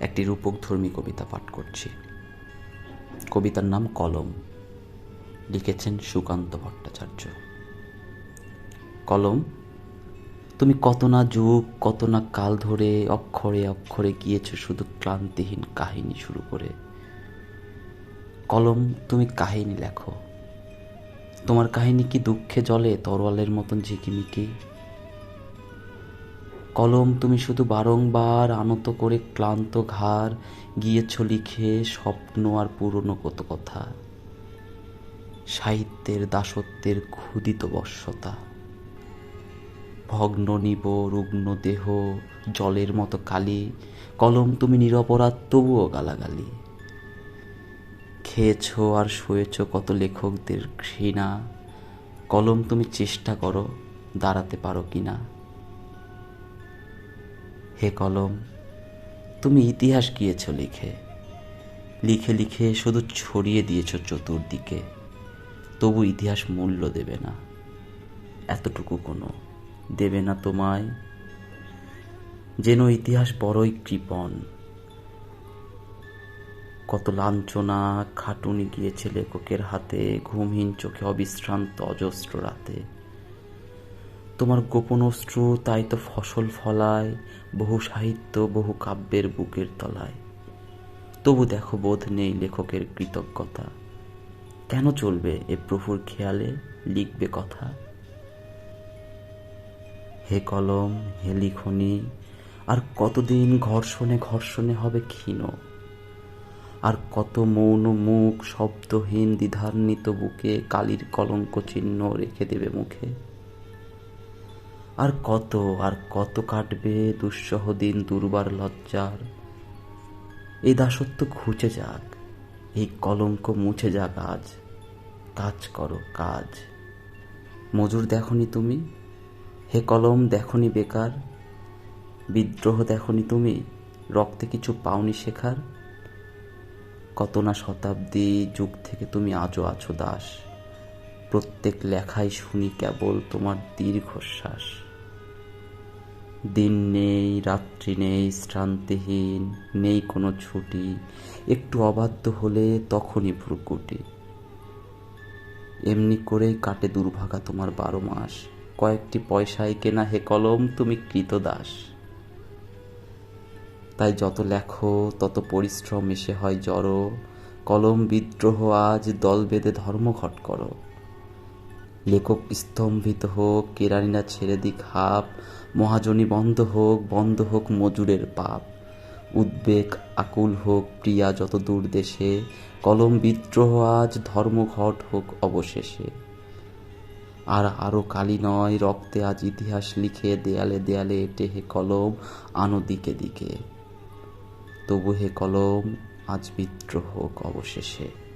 একটি রূপকধর্মী কবিতা পাঠ করছি। কবিতার নাম কলম। লিখেছেন সুকান্ত ভট্টাচার্য। কলম, তুমি কত না যুগ, কত না কাল ধরে অক্ষরে অক্ষরে গিয়েছো শুধু ক্লান্তিহীন কাহিনী শুরু করে। কলম, তুমি কাহিনী লেখো। তোমার কাহিনী কি দুঃখে জলে, তরোয়ালের মতন ঝিকিমিকি? কলম তুমি শুধু বারংবার আনত করে ক্লান্ত ঘাড়, গিয়েছ লিখে স্বপ্ন আর পুরনো কত কথা সাহিত্যের দাসত্বের ক্ষুদিত বর্ষতা। ভগ্ন নিব রুগ্ন দেহ, জলের মতো কালি। কলম তুমি নিরপরাধ, তবুও গালাগালি। খেয়েছ আর শুয়েছ কত লেখকদের ঘৃণা। কলম তুমি চেষ্টা করো, দাঁড়াতে পারো কিনা। হে কলম, তুমি ইতিহাস গিয়েছ লিখে। লিখে লিখে শুধু ছড়িয়ে দিয়েছ চতুর্দিকে। তবু ইতিহাস মূল্য দেবে না, এতটুকু কোনো দেবে না তোমায়। যেন ইতিহাস বড়ই কৃপণ। কত লাঞ্ছনা খাটুনি গিয়েছে লেখকের হাতে, ঘুমহীন চোখে অবিশ্রান্ত অজস্র রাতে। তোমার গোপন অশ্রু, তাই তো ফসল ফলায়, বহু সাহিত্য, বহু কাব্যের বুকের তলায়। তবু দেখো বোধ নেই লেখকের কৃতজ্ঞতা। কেন চলবে এ প্রভুর খেয়ালে, লিখবে কথা? হে কলম, হে লিখনি, আর কতদিন ঘর্ষণে ঘর্ষণে হবে ক্ষীণ? আর কত মৌন মুখ, শব্দহীন, দ্বিধান্বিত বুকে কালির কলঙ্ক চিহ্ন রেখে দেবে মুখে? আর কত আর কত কাটবে দুঃসহ দিন দুর্বার লজ্জার? এই দাসত্ব ঘুচে যাক, এই কলঙ্ক মুছে যাক আজ। কাজ করো, কাজ। মজুর দেখনি তুমি? হে কলম দেখনি বেকার? বিদ্রোহ দেখনি তুমি? রক্তে কিছু পাওনি শেখার? কত না শতাব্দী যুগ থেকে তুমি আজও আছো দাস। প্রত্যেক লেখায় শুনি কেবল তোমার দীর্ঘশ্বাস। দিন নেই, রাত্রি নেই, শ্রান্তিহীন, নেই কোনো ছুটি। একটু অবাধ্য হলে তখনই ভ্রুকুটি। এমনি করেই কাটে দুর্ভাগা তোমার বারো মাস। কয়েকটি পয়সায় কেনা হে কলম, তুমি কৃত দাস। তাই যত লেখো, তত পরিশ্রম এসে হয় জড়ো। কলম বিদ্রোহ আজ দল বেঁধে ধর্মঘট করো। লেখক স্তম্ভিত হোক, কেরানিরা ছেড়ে দিক হাপ, মহাজনী বন্ধ হোক বন্ধ হোক মজুরের পাপ। উদ্বেগ আকুল হোক প্রিয়া যত দূর দেশে, কলম বিদ্রোহ আজ ধর্মঘট হোক অবশেষে। আর আরও কালি নয়, রক্তে আজ ইতিহাস লিখে দেয়ালে দেয়ালে এটে হে কলম, আনো দিকে দিকে। তবু হে কলম, আজ বিদ্রোহ হোক অবশেষে।